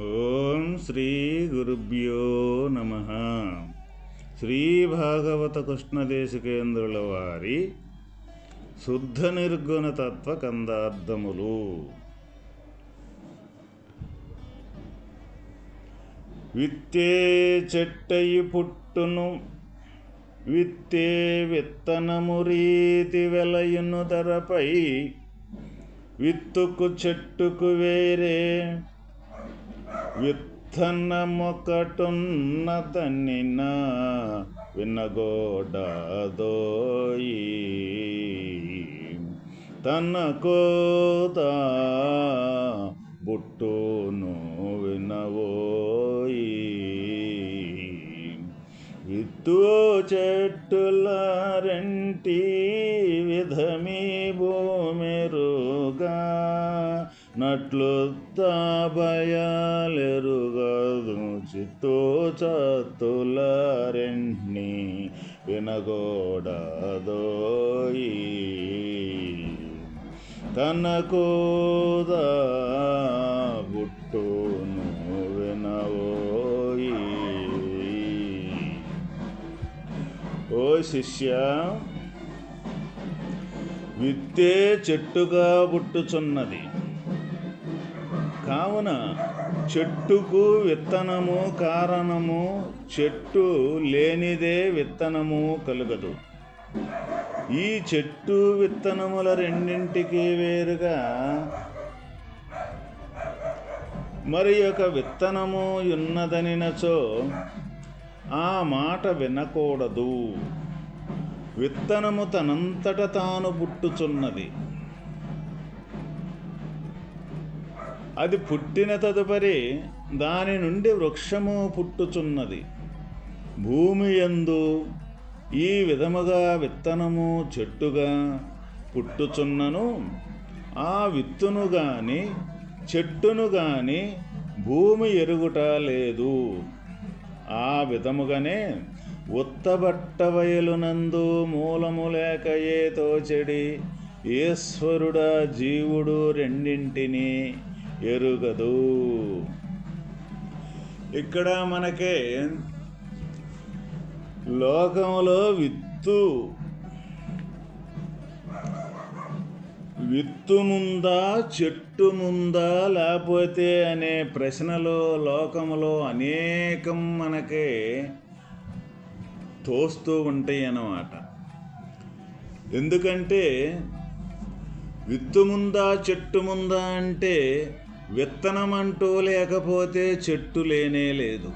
ఓం శ్రీ గురుభ్యో నమ. శ్రీ భాగవత కృష్ణదేశికేంద్రుల వారి శుద్ధ నిర్గుణ తత్వ కందార్థములు. విత్తే చెట్టయి పుట్టును విత్తే విత్తనము రీతి వెలయును ధరపై విత్తుకు చెట్టుకు వేరే విత్తనమొకటున్నదనిన వినగోడదోయి. తన కోదా బుట్టును వినవోయి. విత్తు చెట్టుల రెంటి విధమీ భూమి భూమిరుగా నట్లు భయాలెరుగదు చిత్తూ చత్తుల వినగోడదోయి తనకోదా బుట్టును వినవోయి ఓ శిష్య విత్తే చెట్టుగా పుట్టుచున్నది కావున చెట్టుకు విత్తనము కారణము చెట్టు లేనిదే విత్తనము కలుగదు. ఈ చెట్టు విత్తనముల రెండింటికి వేరుగా మరి ఒక విత్తనము ఉన్నదనినచో ఆ మాట వినకూడదు. విత్తనము తనంతట తాను పుట్టుచున్నది. అది పుట్టిన తదుపరి దాని నుండి వృక్షము పుట్టుచున్నది. భూమి యందు ఈ విధముగా విత్తనము చెట్టుగా పుట్టుచున్నను. ఆ విత్తును గాని చెట్టును గాని భూమి ఎరుగుట లేదు. ఆ విధముగానే ఉత్తబట్టవయలునందు మూలము లేక ఏ తోచెడి ఈశ్వరుడా జీవుడు రెండింటినీ ఎరుగదు. ఇక్కడ మనకే లోకంలో విత్తు విత్తు ముందా చెట్టు ముందా లేకపోతే అనే ప్రశ్నలు లోకంలో అనేకం మనకే తోస్తూ ఉంటాయి అన్నమాట. ఎందుకంటే విత్తు ముందా చెట్టు ముందా అంటే విత్తనం అంటూ లేకపోతే చెట్టు లేనే లేదు.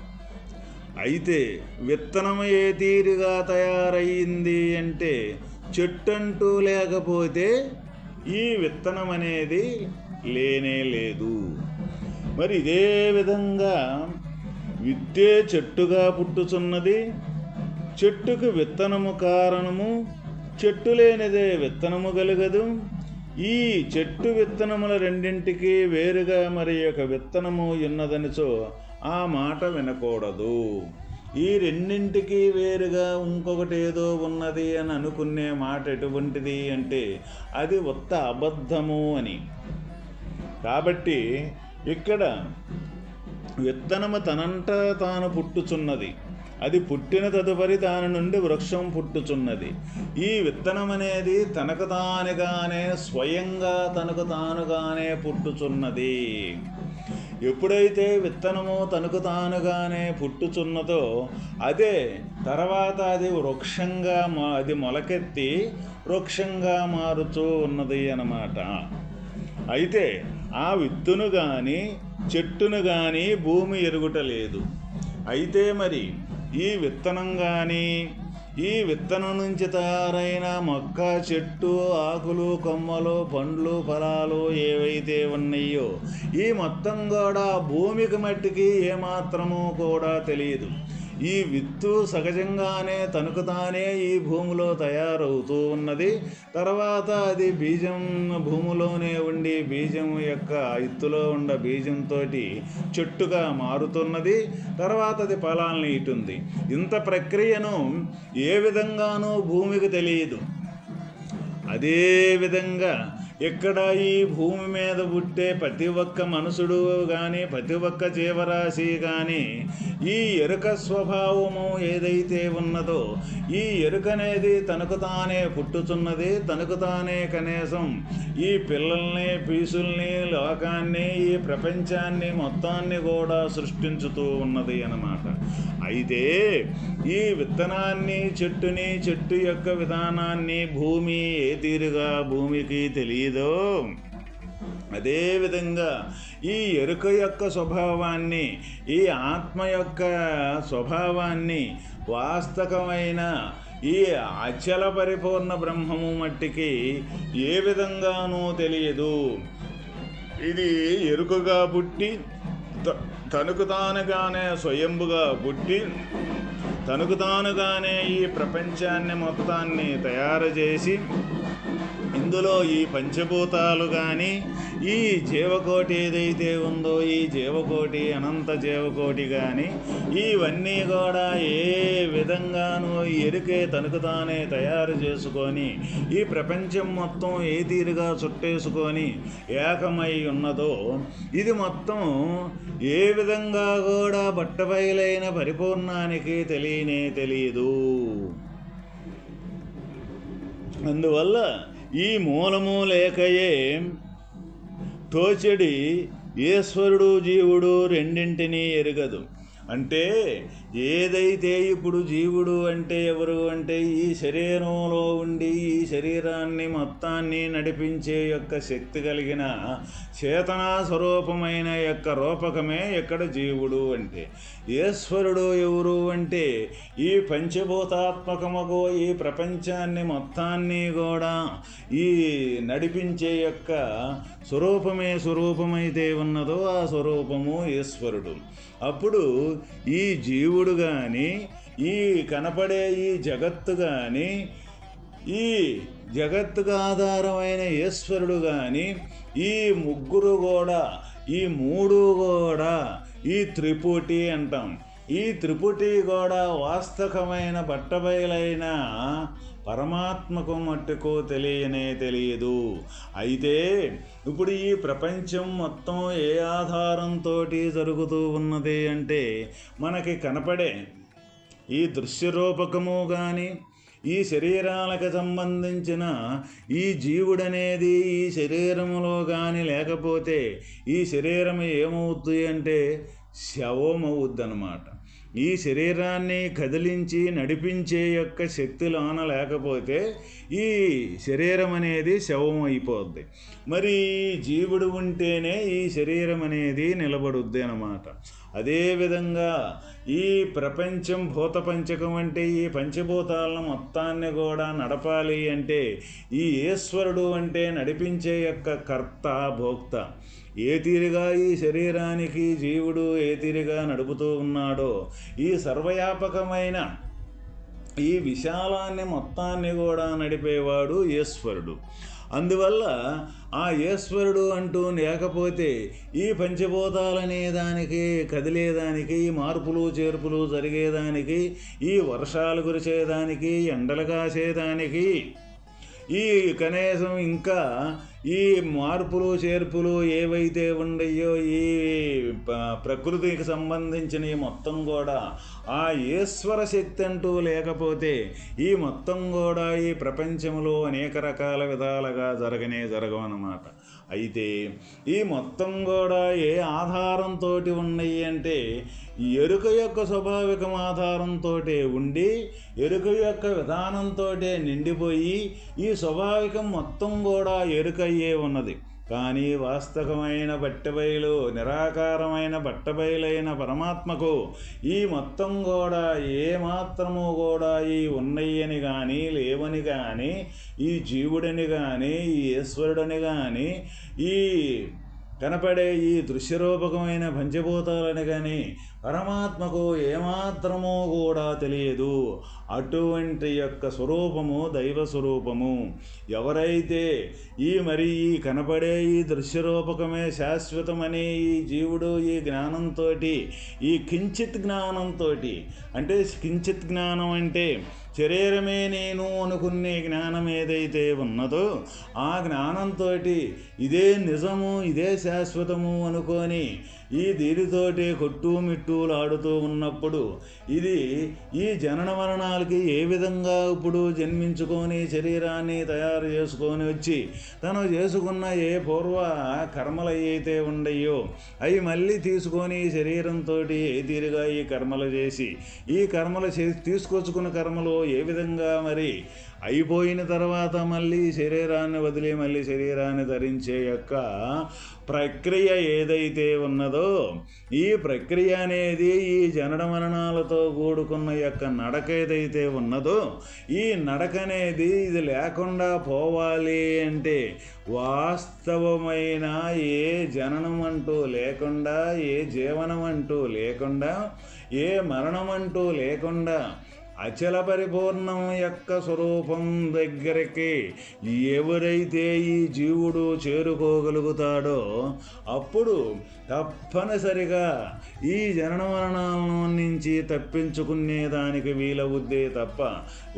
అయితే విత్తనం ఏ తీరుగా తయారయ్యింది అంటే చెట్టు అంటూ లేకపోతే ఈ విత్తనం అనేది లేనే లేదు. మరి ఇదే విధంగా విత్తే చెట్టుగా పుట్టుచున్నది. చెట్టుకు విత్తనము కారణము చెట్టు లేనిదే విత్తనము కలగదు ఈ చెట్టు విత్తనముల రెండింటికి వేరుగా మరి ఒక విత్తనము ఉన్నదనిచో ఆ మాట వినకూడదు. ఈ రెండింటికి వేరుగా ఇంకొకటి ఏదో ఉన్నది అని అనుకునే మాట ఎటువంటిది అంటే అది ఉత్త అబద్ధము అని. కాబట్టి ఇక్కడ విత్తనము తనంట తాను పుట్టుచున్నది. అది పుట్టిన తదుపరి దాని నుండి వృక్షం పుట్టుచున్నది. ఈ విత్తనం అనేది తనకు తానుగానే స్వయంగా తనకు తానుగానే పుట్టుచున్నది. ఎప్పుడైతే విత్తనము తనకు తానుగానే పుట్టుచున్నదో అదే తర్వాత అది వృక్షంగా మా అది మొలకెత్తి వృక్షంగా మారుతూ ఉన్నది అన్నమాట. అయితే ఆ విత్తును కానీ చెట్టును కానీ భూమి ఎరుగుటలేదు అయితే మరి ఈ విత్తనం కానీ ఈ విత్తనం నుంచి తయారైన మొక్క చెట్టు ఆకులు కొమ్మలు పండ్లు ఫలాలు ఏవైతే ఉన్నాయో ఈ మొత్తం కూడా భూమికి మట్టికి ఏమాత్రము కూడా తెలియదు. ఈ విత్తు సహజంగానే తనకు తానే ఈ భూమిలో తయారవుతూ ఉన్నది. తర్వాత అది బీజం భూమిలోనే ఉండి బీజం యొక్క ఇత్తులో ఉన్న బీజంతో చెట్టుగా మారుతున్నది. తర్వాత అది ఫలాలను ఇటుంది. ఇంత ప్రక్రియను ఏ విధంగానూ భూమికి తెలియదు. అదే విధంగా ఇక్కడ ఈ భూమి మీద పుట్టే ప్రతి ఒక్క మనుషుడు కానీ ప్రతి ఒక్క జీవరాశి కానీ ఈ ఎరుక స్వభావము ఏదైతే ఉన్నదో ఈ ఎరుక అనేది తనకు తానే పుట్టుచున్నది తనకు తానే కనీసం ఈ పిల్లల్ని పీసుల్ని లోకాన్ని ఈ ప్రపంచాన్ని మొత్తాన్ని కూడా సృష్టించుతూ ఉన్నది అన్నమాట. అయితే ఈ విత్తనాన్ని చెట్టుని చెట్టు యొక్క విధానాన్ని భూమి ఏ తీరుగా భూమికి తెలియదు. అదేవిధంగా ఈ ఎరుక యొక్క స్వభావాన్ని ఈ ఆత్మ యొక్క స్వభావాన్ని వాస్తవమైన ఈ అచల పరిపూర్ణ బ్రహ్మము మట్టికి ఏ విధంగానూ తెలియదు. ఇది ఎరుకగా పుట్టి త- తనకు తానుగానే స్వయంభుగా పుట్టి తనకు తానుగానే ఈ ప్రపంచాన్ని మొత్తాన్ని తయారు చేసి అందులో ఈ పంచభూతాలు కానీ ఈ జీవకోటి ఏదైతే ఉందో ఈ జీవకోటి అనంత జీవకోటి కానీ ఇవన్నీ కూడా ఏ విధంగానూ ఎరుకే తనకు తానే తయారు చేసుకొని ఈ ప్రపంచం మొత్తం ఏ తీరుగా చుట్టేసుకొని ఏకమై ఉన్నదో ఇది మొత్తం ఏ విధంగా కూడా బట్టబయలైన పరిపూర్ణానికి తెలియనే తెలియదు అందువల్ల ఈ మూలము లేకయే తోచెడి ఈశ్వరుడు జీవుడు రెండింటినీ ఎరగదు. అంటే ఏదైతే ఇప్పుడు జీవుడు అంటే ఎవరు అంటే ఈ శరీరంలో ఉండి ఈ శరీరాన్ని మొత్తాన్ని నడిపించే యొక్క శక్తి కలిగిన చేతనా స్వరూపమైన యొక్క రూపకమే ఇక్కడ జీవుడు అంటే. ఈశ్వరుడు ఎవరు అంటే ఈ పంచభూతాత్మకముకు ఈ ప్రపంచాన్ని మొత్తాన్ని కూడా ఈ నడిపించే యొక్క స్వరూపమే స్వరూపమైతే ఉన్నదో ఆ స్వరూపము ఈశ్వరుడు. అప్పుడు ఈ జీవుడు కానీ ఈ కనపడే ఈ జగత్తు కానీ ఈ జగత్తుకు ఆధారమైన ఈశ్వరుడు కానీ ఈ ముగ్గురు కూడా ఈ మూడు కూడా ఈ త్రిపుటి అంటాం. ఈ త్రిపుటి కూడా వాస్తవమైన బట్టబయలైన పరమాత్మకు మట్టుకు తెలియనే తెలియదు. అయితే ఇప్పుడు ఈ ప్రపంచం మొత్తం ఏ ఆధారంతో జరుగుతూ ఉన్నది అంటే మనకి కనపడే ఈ దృశ్యరూపకము కానీ ఈ శరీరాలకు సంబంధించిన ఈ జీవుడనేది ఈ శరీరములో కానీ లేకపోతే ఈ శరీరం ఏమవుద్ది అంటే శవమవుద్ది అనమాట ఈ శరీరాన్ని కదిలించి నడిపించే యొక్క శక్తులు లేకపోతే ఈ శరీరం అనేది శవం అయిపోద్ది మరి జీవుడు ఉంటేనే ఈ శరీరం అనేది నిలబడుద్ది అన్నమాట. అదేవిధంగా ఈ ప్రపంచం భూత పంచకం అంటే ఈ పంచభూతాలను మొత్తాన్ని కూడా నడపాలి అంటే ఈ ఈశ్వరుడు అంటే నడిపించే యొక్క కర్త భోక్త. ఏ తీరుగా ఈ శరీరానికి జీవుడు ఏ తీరుగా నడుపుతూ ఉన్నాడో ఈ సర్వవ్యాపకమైన ఈ విశాలాన్ని మొత్తాన్ని కూడా నడిపేవాడు ఈశ్వరుడు. అందువల్ల ఆ ఈశ్వరుడు అంటూ లేకపోతే ఈ పంచభూతాలనే దానికి కదిలేదానికి ఈ మార్పులు చేర్పులు జరిగేదానికి ఈ వర్షాలు కురిసేదానికి ఎండలు కాసేదానికి ఈ కనీసం ఇంకా ఈ మార్పులు చేర్పులు ఏవైతే ఉండయో ఈ ప్రకృతికి సంబంధించిన ఈ మొత్తం కూడా ఆ ఈశ్వర శక్తి అంటూ లేకపోతే ఈ మొత్తం కూడా ఈ ప్రపంచంలో అనేక రకాల విధాలుగా జరగనే జరగవన్నమాట. అయితే ఈ మొత్తం కూడా ఏ ఆధారంతో ఉన్నాయి అంటే ఎరుక యొక్క స్వాభావికం ఆధారంతో ఉండి ఎరుక యొక్క విధానంతో నిండిపోయి ఈ స్వాభావికం మొత్తం కూడా ఎరుకయ్యే ఉన్నది. కానీ వాస్తవమైన బట్టబయలు నిరాకారమైన బట్టబయలైన పరమాత్మకు ఈ మొత్తం కూడా ఏమాత్రము కూడా ఈ ఉన్నయ్యని కానీ లేవని కానీ ఈ జీవుడని కానీ ఈ ఈశ్వరుడని కానీ ఈ కనపడే ఈ దృశ్యరూపకమైన పంచభూతాలని కానీ పరమాత్మకు ఏమాత్రమో కూడా తెలియదు. అటువంటి యొక్క స్వరూపము దైవ స్వరూపము. ఎవరైతే ఈ మరి ఈ కనపడే ఈ దృశ్యరూపకమే శాశ్వతమనే ఈ జీవుడు ఈ జ్ఞానంతో ఈ కించిత్ జ్ఞానంతో అంటే కించిత్ జ్ఞానం అంటే శరీరమే నేను అనుకునే జ్ఞానం ఏదైతే ఉన్నదో ఆ జ్ఞానంతో ఇదే నిజము ఇదే శాశ్వతము అనుకొని ఈ దీనితోటి కొట్టు మిట్టులాడుతూ ఉన్నప్పుడు ఇది ఈ జనన మరణాలకి ఏ విధంగా ఇప్పుడు జన్మించుకొని శరీరాన్ని తయారు చేసుకొని వచ్చి తను చేసుకున్న ఏ పూర్వ కర్మలు అయితే ఉండయో అవి మళ్ళీ తీసుకొని శరీరంతో ఏ తీరుగా ఈ కర్మలు చేసి ఈ కర్మలు తీసుకొచ్చుకున్న కర్మలు ఏ విధంగా మరి అయిపోయిన తర్వాత మళ్ళీ శరీరాన్ని వదిలి మళ్ళీ శరీరాన్ని ధరించే యొక్క ప్రక్రియ ఏదైతే ఉన్నదో ఈ ప్రక్రియ అనేది ఈ జనన మరణాలతో కూడుకున్న యొక్క నడక ఏదైతే ఉన్నదో ఈ నడక అనేది ఇది లేకుండా పోవాలి అంటే వాస్తవమైన ఏ జననం అంటూ లేకుండా ఏ జీవనం అంటూ లేకుండా ఏ మరణం అంటూ లేకుండా అచల పరిపూర్ణం యొక్క స్వరూపం దగ్గరికి ఎవరైతే ఈ జీవుడు చేరుకోగలుగుతాడో అప్పుడు తప్పనిసరిగా ఈ జనన మరణాల నుంచి తప్పించుకునేదానికి వీలవుద్దే తప్ప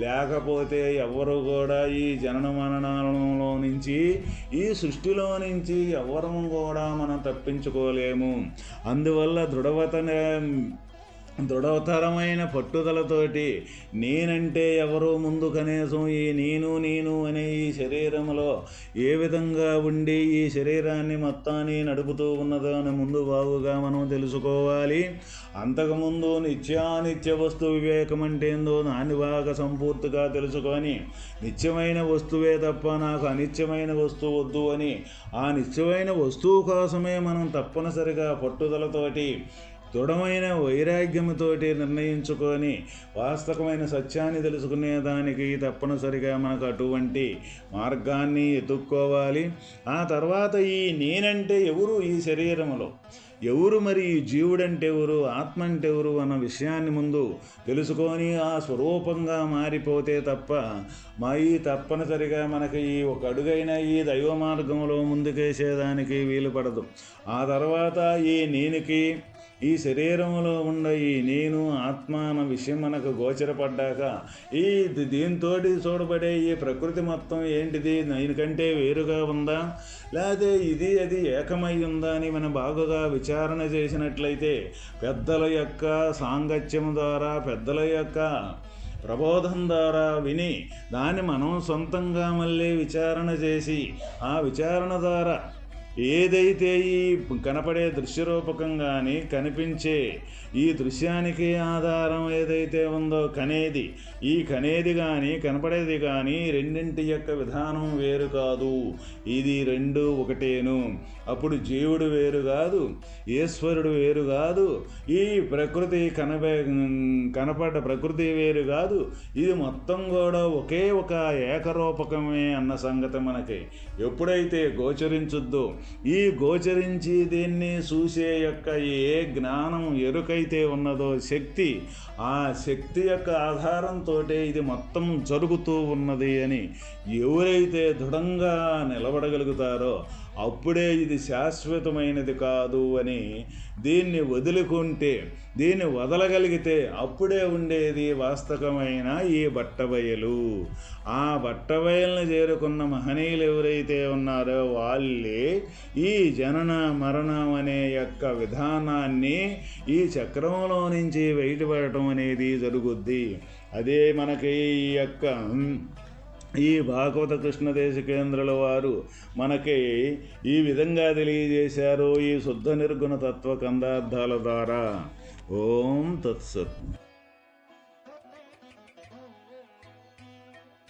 లేకపోతే ఎవరు కూడా ఈ జనన మరణాలలో నుంచి ఈ సృష్టిలో నుంచి ఎవరు కూడా మనం తప్పించుకోలేము. అందువల్ల దృఢవతనే దృఢతరమైన పట్టుదలతోటి నేనంటే ఎవరో ముందు కనీసం ఈ నేను నేను అనే ఈ శరీరంలో ఏ విధంగా ఉండి ఈ శరీరాన్ని మొత్తాన్ని నడుపుతూ ఉన్నదో అని ముందు బాగుగా మనం తెలుసుకోవాలి. అంతకుముందు నిత్యానిత్య వస్తు వివేకం అంటే ఏందో దాన్ని బాగా సంపూర్తిగా తెలుసుకొని నిత్యమైన వస్తువే తప్ప నాకు అనిత్యమైన వస్తువు వద్దు అని ఆ నిత్యమైన వస్తువు కోసమే మనం తప్పనిసరిగా పట్టుదలతోటి దృఢమైన వైరాగ్యముతోటి నిర్ణయించుకొని వాస్తవమైన సత్యాన్ని తెలుసుకునేదానికి తప్పనిసరిగా మనకు అటువంటి మార్గాన్ని ఎదుక్కోవాలి. ఆ తర్వాత ఈ నేనంటే ఎవరు? ఈ శరీరంలో ఎవరు మరి? ఈ జీవుడంటే ఎవరు? ఆత్మ అంటే ఎవరు? అన్న విషయాన్ని ముందు తెలుసుకొని ఆ స్వరూపంగా మారిపోతే తప్ప మా ఈ తప్పనిసరిగా మనకి ఈ ఒక అడుగైన ఈ దైవ మార్గంలో ముందుకేసేదానికి వీలు పడదు ఆ తర్వాత ఈ నేనికి ఈ శరీరంలో ఉన్న ఈ నేను ఆత్మ అన్న విషయం మనకు గోచరపడ్డాక ఈ దీంతో చూడబడే ఈ ప్రకృతి మొత్తం ఏంటిది? దీనికంటే వేరుగా ఉందా? లేకపోతే ఇది అది ఏకమై ఉందా అని మనం బాగుగా విచారణ చేసినట్లయితే పెద్దల యొక్క సాంగత్యం ద్వారా పెద్దల యొక్క ప్రబోధం ద్వారా విని దాన్ని మనం సొంతంగా మళ్ళీ విచారణ చేసి ఆ విచారణ ద్వారా ఏదైతే ఈ కనపడే దృశ్యరూపకంగాని కనిపించే ఈ దృశ్యానికి ఆధారం ఏదైతే ఉందో కనేది ఈ కనేది కానీ కనపడేది కానీ రెండింటి యొక్క విధానం వేరు కాదు. ఇది రెండు ఒకటేను. అప్పుడు జీవుడు వేరు కాదు ఈశ్వరుడు వేరు కాదు ఈ ప్రకృతి కనపే కనపడ్డ ప్రకృతి వేరు కాదు. ఇది మొత్తం కూడా ఒకే ఒక ఏకరూపకమే అన్న సంగతి మనకి. ఎప్పుడైతే గోచరించుద్దో ఈ గోచరించి దీన్ని చూసే యొక్క ఏ జ్ఞానం ఎరుకైతే ఉన్నదో శక్తి ఆ శక్తి యొక్క ఆధారంతో ఇది మొత్తం జరుగుతూ ఉన్నది అని ఎవరైతే దృఢంగా నిలబడగలుగుతారో అప్పుడే ఇది శాశ్వతమైనది కాదు అని దీన్ని వదులుకుంటే దీన్ని వదలగలిగితే అప్పుడే ఉండేది వాస్తవమైన ఈ బట్టబయలు ఆ బట్టబయల్ని చేరుకున్న మహనీయులు ఎవరైతే ఉన్నారో వాళ్ళే ఈ జనన మరణం అనే యొక్క విధానాన్ని ఈ చక్రంలో నుంచి బయటపడటం అనేది జరుగుద్ది. అదే మనకి ఈ యొక్క ఈ భాగవత కృష్ణదేశ కేంద్రుల వారు మనకి ఈ విధంగా తెలియజేశారు ఈ శుద్ధ నిర్గుణ తత్వ కందార్థాల ద్వారా. ఓం తత్సత్.